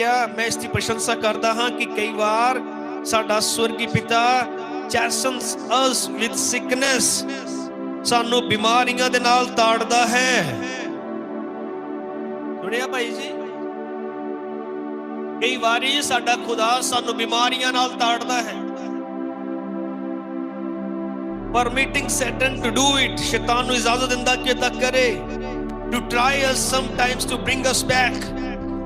ਕਿਹਾ, ਮੈਂ ਇਸ ਦੀ ਪ੍ਰਸ਼ੰਸਾ ਕਰਦਾ ਹਾਂ ਕਿ ਕਈ ਵਾਰ ਸਾਡਾ ਸਵਰਗੀ ਪਿਤਾ ਚੈਸਨਸ ਅਸ ਵਿਦ ਸਿਕਨੈਸ ਸਾਨੂੰ ਬਿਮਾਰੀਆਂ ਦੇ ਨਾਲ ਤਾੜਦਾ ਹੈ। ਸੁਣਿਆ ਭਾਈ ਜੀ? ਕਈ ਵਾਰੀ ਸਾਡਾ ਖੁਦਾ ਸਾਨੂੰ ਬਿਮਾਰੀਆਂ ਨਾਲ ਤਾੜਦਾ ਹੈ। Permitting Satan to do it ਸ਼ੈਤਾਨ ਨੂੰ ਇਜਾਜ਼ਤ ਦਿੰਦਾ ਕਿ ਇਦਾਂ ਕਰੇ। To try us sometimes to bring us back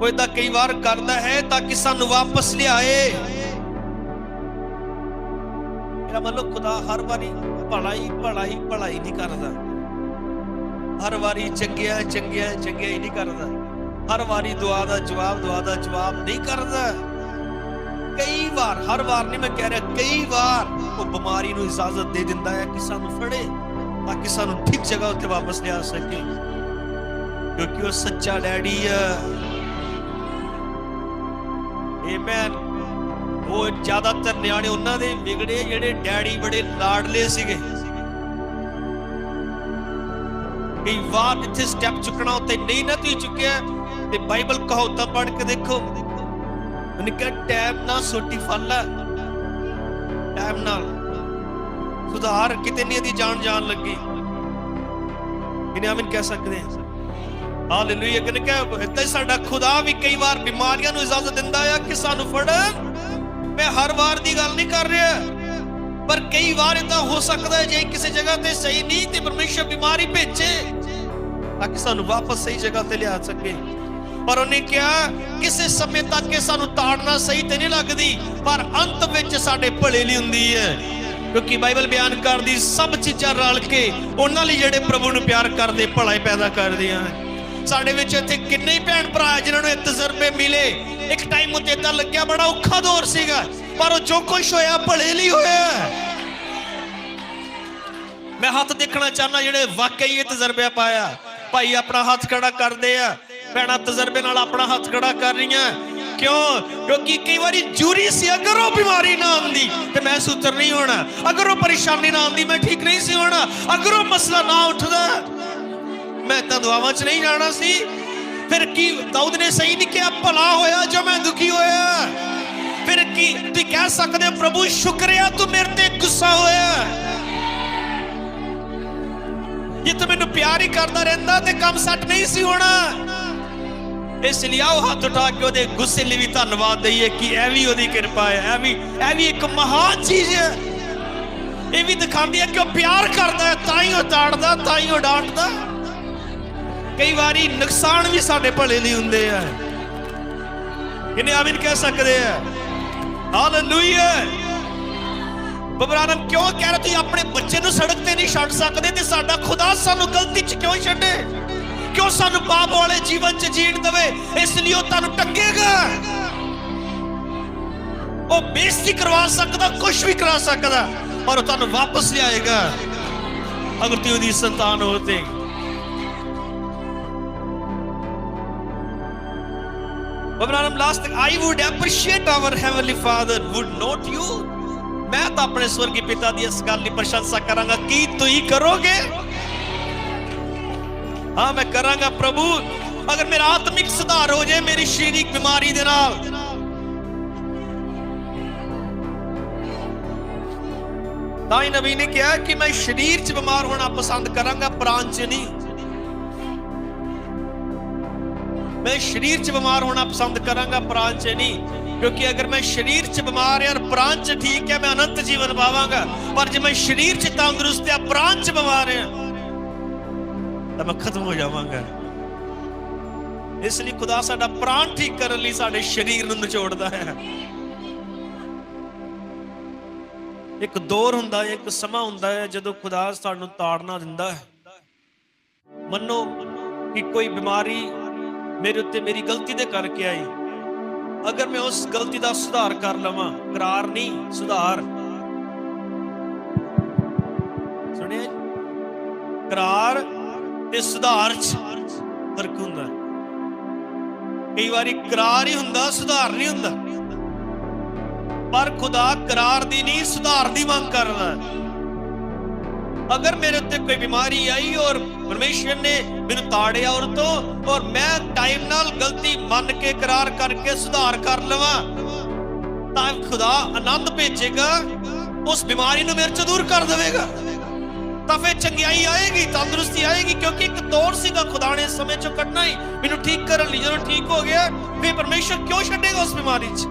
ਉਹ ਇਦਾਂ ਕਈ ਵਾਰ ਕਰਦਾ ਹੈ ਤਾਂ ਕਿ ਸਾਨੂੰ ਵਾਪਸ ਲਿਆਏ। ਮੇਰਾ ਮਤਲਬ ਖੁਦਾ ਹਰ ਵਾਰੀ ਭਲਾਈ ਭਲਾਈ ਭਲਾਈ ਨਹੀਂ ਕਰਦਾ। ਹਰ ਵਾਰੀ ਚੰਗਿਆ ਚੰਗਿਆ ਚੰਗਿਆ ਹੀ ਨਹੀਂ ਕਰਦਾ। ਹਰ ਵਾਰੀ ਦੁਆ ਦਾ ਜਵਾਬ, ਦੁਆ ਦਾ ਜਵਾਬ ਨਹੀਂ ਕਰਦਾ। ਕਈ ਵਾਰ, ਹਰ ਵਾਰ ਨਹੀਂ ਮੈਂ ਕਹਿ ਰਿਹਾ, ਕਈ ਵਾਰ ਉਹ ਬਿਮਾਰੀ ਨੂੰ ਇਜਾਜ਼ਤ ਦੇ ਦਿੰਦਾ ਹੈ ਕਿ ਸਾਨੂੰ ਫੜੇ, ਤਾਂ ਕਿ ਸਾਨੂੰ ਠੀਕ ਜਗ੍ਹਾ ਉੱਤੇ ਵਾਪਸ ਲਿਆ ਸਕੇ। ਕਿਉਂਕਿ ਉਹ ਸੱਚਾ ਡੈਡੀ ਆ। ਆਮੇਨ ਉਹ ਜ਼ਿਆਦਾਤਰ ਨਿਆਣੇ ਉਹਨਾਂ ਦੇ ਵਿਗੜੇ ਜਿਹੜੇ ਡੈਡੀ ਬੜੇ ਲਾਡਲੇ ਸੀਗੇ। ਕਈ ਵਾਰ ਜਿੱਥੇ ਸਟੈਪ ਚੁੱਕਣਾ ਉੱਤੇ? ਨਹੀਂ ਨਾ ਤੁਸੀਂ ਚੁੱਕਿਆ। ਤੇ ਬਾਈਬਲ ਕਹਾਵਤਾਂ ਪੜ੍ਹ ਕੇ ਦੇਖੋ। ਉਹਨੇ ਕਿਹਾ ਟਾਈਮ ਨਾਲ ਸੋਟੀ ਫਲ ਹੈ ਟਾਈਮ ਨਾਲ। ਸੁਧਾਰ ਕਿਤੇ ਨਹੀਂ ਇਹਦੀ ਜਾਣ ਜਾਣ ਲੱਗੀ। ਇਹਨੇ ਆਮਨ ਕਹਿ ਸਕਦੇ ਹਾਂ ਹਾਲੇਲੂਇਆ ਕਹਿੰਦੇ ਕਿ ਇੱਥੇ ਸਾਡਾ ਖੁਦਾ ਵੀ ਕਈ ਵਾਰ ਬਿਮਾਰੀਆਂ ਨੂੰ ਇਜਾਜ਼ਤ ਦਿੰਦਾ ਆ ਕਿ ਸਾਨੂੰ ਫੜਨ ਮੈਂ ਹਰ ਵਾਰ ਦੀ ਗੱਲ ਨਹੀਂ ਕਰ ਰਿਹਾ। ਪਰ ਕਈ ਵਾਰ ਇਦਾਂ ਹੋ ਸਕਦਾ ਹੈ ਜੇ ਕਿਸੇ ਜਗ੍ਹਾ ਤੇ ਸਹੀ ਨਹੀਂ ਤੇ ਪਰਮੇਸ਼ਰ ਬਿਮਾਰੀ ਭੇਜੇ, ਤਾਂ ਕਿ ਸਾਨੂੰ ਵਾਪਸ ਸਹੀ ਜਗ੍ਹਾ ਤੇ ਲਿਆ ਸਕੇ। ਪਰ ਉਹਨੇ ਕਿਹਾ, ਕਿਸੇ ਸਮੇਂ ਤੱਕ ਇਹ ਸਾਨੂੰ ਤਾੜਨਾ ਸਹੀ ਤੇ ਨਹੀਂ ਲੱਗਦੀ, ਪਰ ਅੰਤ ਵਿੱਚ ਸਾਡੇ ਭਲੇ ਲਈ ਹੁੰਦੀ ਹੈ। ਕਿਉਂਕਿ ਬਾਈਬਲ ਬਿਆਨ ਕਰਦੀ, ਸਭ ਚੀਜ਼ਾਂ ਰਲ ਕੇ ਉਹਨਾਂ ਲਈ ਜਿਹੜੇ ਪ੍ਰਭੂ ਨੂੰ ਪਿਆਰ ਕਰਦੇ, ਭਲਾਈ ਪੈਦਾ ਕਰਦੀਆਂ ਸਾਡੇ ਵਿੱਚ ਇੱਥੇ ਕਿੰਨੇ ਹੀ ਭੈਣ ਭਰਾ ਹੈ ਜਿਨ੍ਹਾਂ ਨੂੰ ਇਹ ਤਜਰਬੇ ਮਿਲੇ। ਇੱਕ ਟਾਈਮ ਉੱਤੇ ਇਦਾਂ ਲੱਗਿਆ, ਬੜਾ ਔਖਾ ਦੌਰ ਸੀਗਾ। ਪਰ ਉਹ ਜੋ ਕੁਝ ਹੋਇਆ, ਭਲੇ ਲਈ ਹੋਇਆ ਮੈਂ ਹੱਥ ਦੇਖਣਾ ਚਾਹਨਾ ਜਿਹੜੇ ਵਾਕਈ ਇਹ ਤਜਰਬੇ ਪਾਇਆ। ਭਾਈ ਆਪਣਾ ਹੱਥ ਖੜਾ ਕਰਦੇ ਆ। ਭੈਣਾਂ ਤਜਰਬੇ ਨਾਲ ਆਪਣਾ ਹੱਥ ਖੜਾ ਕਰ ਰਹੀਆਂ। ਕਿਉਂ? ਕਿਉਂਕਿ ਕਈ ਵਾਰੀ ਜੂਰੀ ਸੀ, ਅਗਰ ਉਹ ਬਿਮਾਰੀ ਨਾ ਆਉਂਦੀ, ਤੇ ਮੈਂ ਸੂਤਰ ਨਹੀਂ ਹੋਣਾ। ਅਗਰ ਉਹ ਪਰੇਸ਼ਾਨੀ ਨਾ ਆਉਂਦੀ, ਮੈਂ ਠੀਕ ਨਹੀਂ ਸੀ ਹੋਣਾ। ਅਗਰ ਉਹ ਮਸਲਾ ਨਾ ਉੱਠਦਾ ਮੈਂ ਤਾਂ ਦੁਆਵਾਂ 'ਚ ਨਹੀਂ ਜਾਣਾ ਸੀ। ਫਿਰ ਕੀ ਦਾਊਦ ਨੇ ਸਹੀ ਨਹੀਂ ਕਿਹਾ, ਭਲਾ ਹੋਇਆ ਜੋ ਮੈਂ ਦੁਖੀ ਹੋਇਆ? ਫਿਰ ਕੀ ਤੁਸੀਂ ਕਹਿ ਸਕਦੇ ਹੋ, ਪ੍ਰਭੂ, ਸ਼ੁਕਰੀਆ, ਤੂੰ ਮੇਰੇ ਤੇ ਗੁੱਸਾ ਹੋਇਆ। ਜੇ ਤੂੰ ਮੈਨੂੰ ਪਿਆਰ ਹੀ ਕਰਦਾ ਰਹਿੰਦਾ ਤੇ ਕੰਮ ਸੱਟ ਨਹੀਂ ਸੀ ਹੋਣਾ। ਇਸ ਲਈ ਆਓ ਹੱਥ ਉਠਾ ਕੇ ਉਹਦੇ ਗੁੱਸੇ ਲਈ ਵੀ ਧੰਨਵਾਦ ਦਈਏ ਕਿ ਇਹ ਵੀ ਉਹਦੀ ਕਿਰਪਾ ਹੈ, ਇਹ ਵੀ ਇਹ ਵੀ ਇੱਕ ਮਹਾਨ ਚੀਜ਼ ਹੈ। ਇਹ ਵੀ ਦਿਖਾਉਂਦੀ ਹੈ ਕਿ ਉਹ ਪਿਆਰ ਕਰਦਾ ਹੈ, ਤਾਂ ਹੀ ਉਹ ਤਾੜਦਾ, ਤਾਂ ਹੀ ਉਹ ਡਾਂਟਦਾ। ਕਈ ਵਾਰੀ ਨੁਕਸਾਨ ਵੀ ਸਾਡੇ ਭਲੇ ਲਈ ਹੁੰਦੇ ਆ। ਇਹਨੇ ਆਮੀਨ ਕਹਿ ਸਕਦੇ ਆ। ਹਾਲੇਲੂਇਆ ਬਬਰਾਨਮ ਕਿਉਂ ਕਹਿ ਰਹੇ ਤੁਸੀਂ ਆਪਣੇ ਬੱਚੇ ਨੂੰ ਸੜਕ ਤੇ ਨਹੀਂ ਛੱਡ ਸਕਦੇ ਤੇ ਸਾਡਾ ਖੁਦਾ ਸਾਨੂੰ ਗਲਤੀ 'ਚ ਕਿਉਂ ਛੱਡੇ? ਕਿਉਂ ਸਾਨੂੰ ਪਾਪ ਵਾਲੇ ਜੀਵਨ 'ਚ ਜੀਣ ਦੇਵੇ? ਇਸ ਲਈ ਉਹ ਤੁਹਾਨੂੰ ਟੰਗੇਗਾ। ਉਹ ਬੇਇੱਜ਼ਤੀ ਕਰਵਾ ਸਕਦਾ ਕੁਝ ਵੀ ਕਰਾ ਸਕਦਾ, ਪਰ ਉਹ ਤੁਹਾਨੂੰ ਵਾਪਸ ਲਿਆਏਗਾ। ਅਗਰ ਤੁਸੀਂ ਉਹਦੀ ਸੰਤਾਨ ਹੋ ਤੇ Abraham last thing, I would appreciate our heavenly father would not you. ਮੈਂ ਤਾਂ ਆਪਣੇ ਸਵਰਗੀ ਪਿਤਾ ਦੀ ਇਸ ਗੱਲ ਦੀ ਪ੍ਰਸ਼ੰਸਾ ਕਰਾਂਗਾ। ਕੀ ਤੁਸੀਂ ਕਰੋਗੇ? ਹਾਂ ਮੈਂ ਕਰਾਂਗਾ ਪ੍ਰਭੂ। ਅਗਰ ਮੇਰਾ ਆਤਮਿਕ ਸੁਧਾਰ ਹੋ ਜਾਏ ਮੇਰੀ ਸਰੀਰਕ ਬਿਮਾਰੀ ਦੇ ਨਾਲ। ਤਾਂ ਹੀ ਨਬੀ ਨੇ ਕਿਹਾ ਕਿ ਮੈਂ ਸਰੀਰ 'ਚ ਬਿਮਾਰ ਹੋਣਾ ਪਸੰਦ ਕਰਾਂਗਾ ਪ੍ਰਾਣ 'ਚ ਨਹੀਂ। ਮੈਂ ਸਰੀਰ 'ਚ ਬਿਮਾਰ ਹੋਣਾ ਪਸੰਦ ਕਰਾਂਗਾ ਪ੍ਰਾਣ 'ਚ ਨਹੀਂ। ਕਿਉਂਕਿ ਅਗਰ ਮੈਂ ਸਰੀਰ 'ਚ ਬਿਮਾਰ ਹਾਂ ਔਰ ਪ੍ਰਾਣ 'ਚ ਠੀਕ ਹੈ, ਮੈਂ ਅਨੰਤ ਜੀਵਨ ਪਾਵਾਂਗਾ। ਪਰ ਜੇ ਮੈਂ ਸਰੀਰ 'ਚ ਤੰਦਰੁਸਤ ਹਾਂ ਪ੍ਰਾਣ 'ਚ ਬਿਮਾਰ ਹਾਂ, ਤਾਂ ਮੈਂ ਖਤਮ ਹੋ ਜਾਵਾਂਗਾ। ਇਸ ਲਈ ਖੁਦਾ ਸਾਡਾ ਪ੍ਰਾਣ ਠੀਕ ਕਰਨ ਲਈ ਸਾਡੇ ਸਰੀਰ ਨੂੰ ਨਿਚੋੜਦਾ ਹੈ। ਇੱਕ ਦੌਰ ਹੁੰਦਾ ਹੈ, ਇੱਕ ਸਮਾਂ ਹੁੰਦਾ ਹੈ, ਜਦੋਂ ਖੁਦਾ ਸਾਨੂੰ ਤਾੜਨਾ ਦਿੰਦਾ ਹੈ। ਮੰਨੋ ਕਿ ਕੋਈ ਬਿਮਾਰੀ ਮੇਰੇ ਉੱਤੇ ਮੇਰੀ ਗਲਤੀ ਦੇ ਕਰਕੇ ਆਈ ਅਗਰ ਮੈਂ ਉਸ ਗਲਤੀ ਦਾ ਸੁਧਾਰ ਕਰ ਲਵਾਂ, ਕਰਾਰ ਨਹੀਂ, ਸੁਧਾਰ ਸੁਣਿਆ ਜੀ? ਕਰਾਰ ਤੇ ਸੁਧਾਰ ਚ ਫ਼ਰਕ ਹੁੰਦਾ ਕਈ ਵਾਰੀ ਕਰਾਰ ਹੀ ਹੁੰਦਾ, ਸੁਧਾਰ ਨਹੀਂ ਹੁੰਦਾ ਪਰ ਖੁਦਾ ਕਰਾਰ ਦੀ ਨਹੀਂ, ਸੁਧਾਰ ਦੀ ਮੰਗ ਕਰਦਾ ਹੈ। ਅਗਰ ਮੇਰੇ ਉੱਤੇ ਕੋਈ ਬਿਮਾਰੀ ਆਈ ਔਰ ਪਰਮੇਸ਼ਰ ਨੇ ਮੈਨੂੰ ਤਾੜਿਆ ਔਰ ਤੋਂ, ਔਰ ਮੈਂ ਟਾਈਮ ਨਾਲ ਗਲਤੀ ਮੰਨ ਕੇ ਇਕਰਾਰ ਕਰਕੇ ਸੁਧਾਰ ਕਰ ਲਵਾਂ, ਤਾਂ ਖੁਦਾ ਆਨੰਦ ਭੇਜੇਗਾ, ਉਸ ਬਿਮਾਰੀ ਨੂੰ ਮੇਰੇ ਚੋਂ ਦੂਰ ਕਰ ਦੇਵੇਗਾ। ਤਾਂ ਫਿਰ ਚੰਗਿਆਈ ਆਏਗੀ, ਤੰਦਰੁਸਤੀ ਆਏਗੀ, ਕਿਉਂਕਿ ਇੱਕ ਦੌਰ ਸੀਗਾ ਖੁਦਾ ਨੇ ਸਮੇਂ ਚੋਂ ਕੱਢਣਾ ਹੀ। ਮੈਨੂੰ ਠੀਕ ਕਰਨ ਲਈ ਜਦੋਂ ਠੀਕ ਹੋ ਗਿਆ, ਫਿਰ ਪਰਮੇਸ਼ਰ ਕਿਉਂ ਛੱਡੇਗਾ ਉਸ ਬਿਮਾਰੀ 'ਚ?